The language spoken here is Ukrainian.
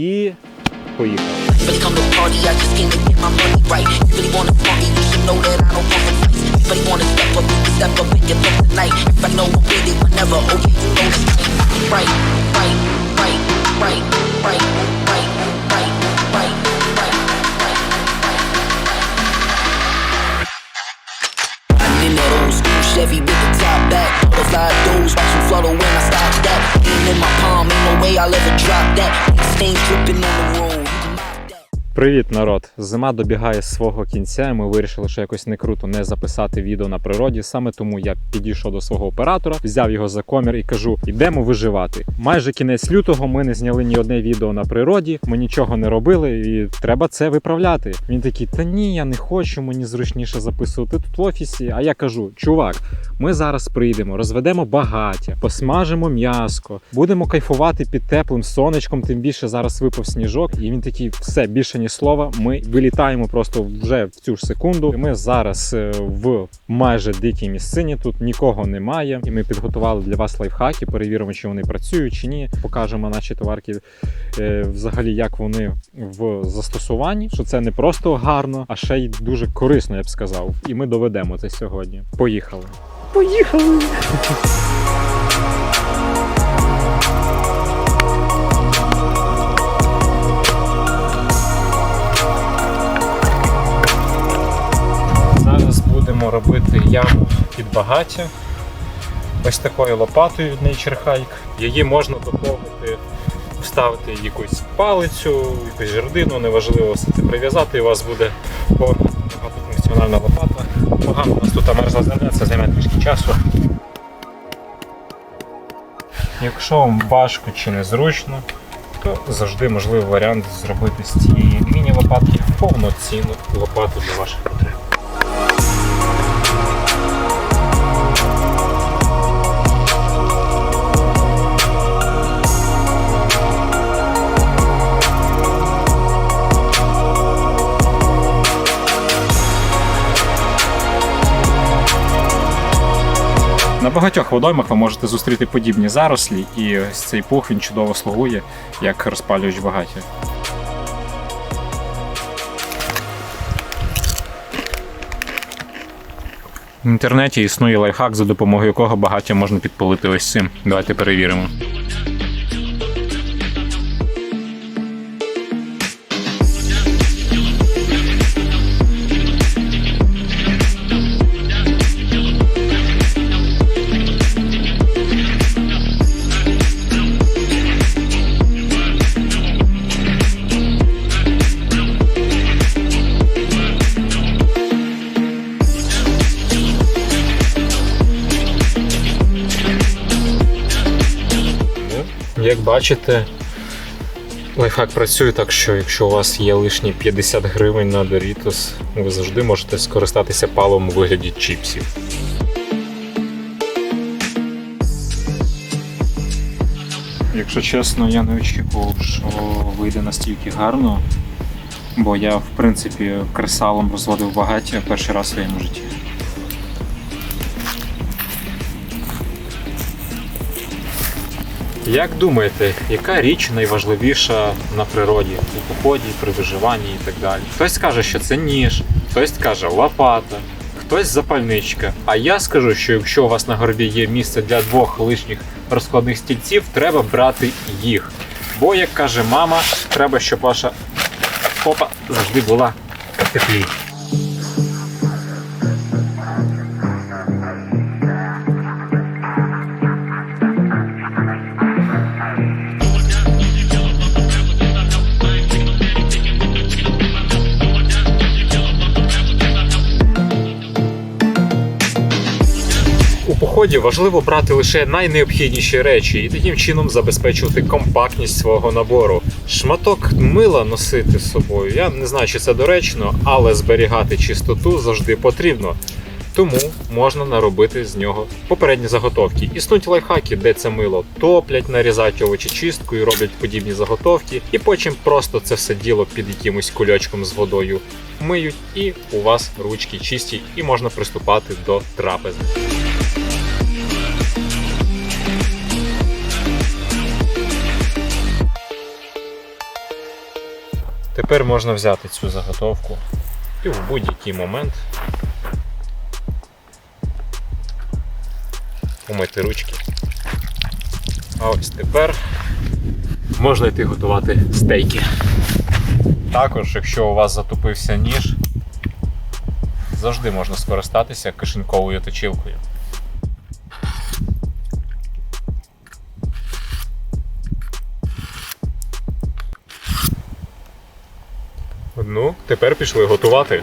І поїхали. Chevy with the top back, butterfly watch them flutter when I in my palm, ain't no way I'll ever drop that. Stains dripping on the road. Привіт, народ! Зима добігає свого кінця. і Ми вирішили, що якось не круто не записати відео на природі. Саме тому я підійшов до свого оператора, взяв його за комір і кажу: йдемо виживати. Майже кінець лютого ми не зняли ні одне відео на природі, ми нічого не робили, і треба це виправляти. Він такий: та ні, я не хочу, мені зручніше записувати тут в офісі. А я кажу: чувак, ми зараз прийдемо, розведемо багаття, посмажимо м'яско, будемо кайфувати під теплим сонечком. Тим більше зараз випав сніжок, і він такий: все більше ні слова. Ми вилітаємо просто вже в цю ж секунду. Ми зараз е, в майже дикій місцині. Тут нікого немає, і ми підготували для вас лайфхаки. Перевіримо, чи вони працюють чи ні. Покажемо наші товарки е, взагалі, як вони в застосуванні. Що це не просто гарно, а ще й дуже корисно, я б сказав. І ми доведемо це сьогодні. Поїхали. Поїхали! Яму під багаття. Ось такою лопатою від Nature Hike. Її можна доповнити, вставити якусь палицю, якусь жердину, неважливо все це прив'язати, і у вас буде багатофункціональна лопата. Погано у нас тут мерзла земля, це займе трішки часу. Якщо вам важко чи незручно, то завжди можливий варіант зробити з цієї міні-лопатки повноцінну лопату для ваших потреб. На багатьох водоймах ви можете зустріти подібні зарослі, і ось цей пух він чудово слугує як розпалювач багаття. В інтернеті існує лайфхак, за допомогою якого багаття можна підпалити ось цим. Давайте перевіримо. Як бачите, лайфхак працює так, що якщо у вас є лишні 50 гривень на Doritos, ви завжди можете скористатися палом у вигляді чіпсів. Якщо чесно, я не очікував, що вийде настільки гарно, бо я, в принципі, кресалом розводив багаття перший раз в своєму житті. Як думаєте, яка річ найважливіша на природі у поході, при виживанні і так далі? Хтось каже, що це ніж, хтось каже лопата, хтось запальничка. А я скажу, що якщо у вас на горбі є місце для двох лишніх розкладних стільців, треба брати їх. Бо, як каже мама, треба, щоб ваша попа завжди була теплі. Поході важливо брати лише найнеобхідніші речі і таким чином забезпечувати компактність свого набору. Шматок мила носити з собою. Я не знаю, чи це доречно, але зберігати чистоту завжди потрібно. Тому можна наробити з нього попередні заготовки. Існують лайфхаки, де це мило топлять, нарізають овочі чисткою, роблять подібні заготовки, і потім просто це все діло під якимось кульочком з водою миють, і у вас ручки чисті, і можна приступати до трапези. Тепер можна взяти цю заготовку і в будь-який момент умити ручки. А ось тепер можна йти готувати стейки. Також, якщо у вас затупився ніж, завжди можна скористатися кишеньковою точилкою. Ну, тепер пішли готувати.